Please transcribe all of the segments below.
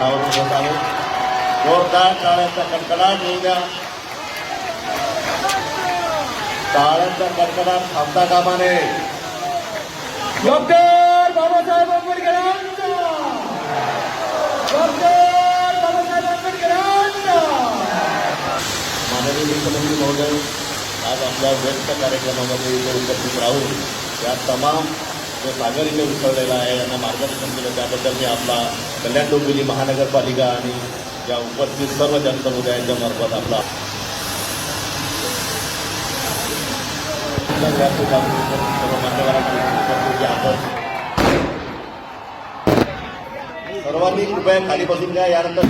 स्थानावर उभत आलो जोरदार टाळ्यांचा कडकडाट होऊ द्या टाळ्यांचा कडकडाट थांबता कामा नये डॉक्टर बाबासाहेब आंबेडकरांचा डॉक्टर बाबासाहेब आंबेडकरांचा माननीय मुख्यमंत्री महोदय आज आपल्या व्यस्त कार्यक्रमामध्ये इथे उपस्थित राहून या तमाम जो सागर इथे उसळलेला आहे यांना मार्गदर्शन केलं त्याबद्दल मी आपला कल्याण डोंबिवली महानगरपालिका आणि या उपस्थित सर्व जनसमुदायाच्या मार्फत आपला सर्व मान्यवरांची आपण सर्वांनी कृपया खाली बसून घ्या यानंतर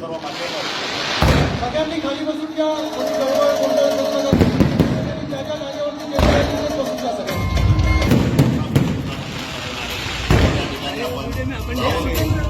सर्व मान्यवर सगळ्यांनी खाली बसून घ्या. 我们这边分成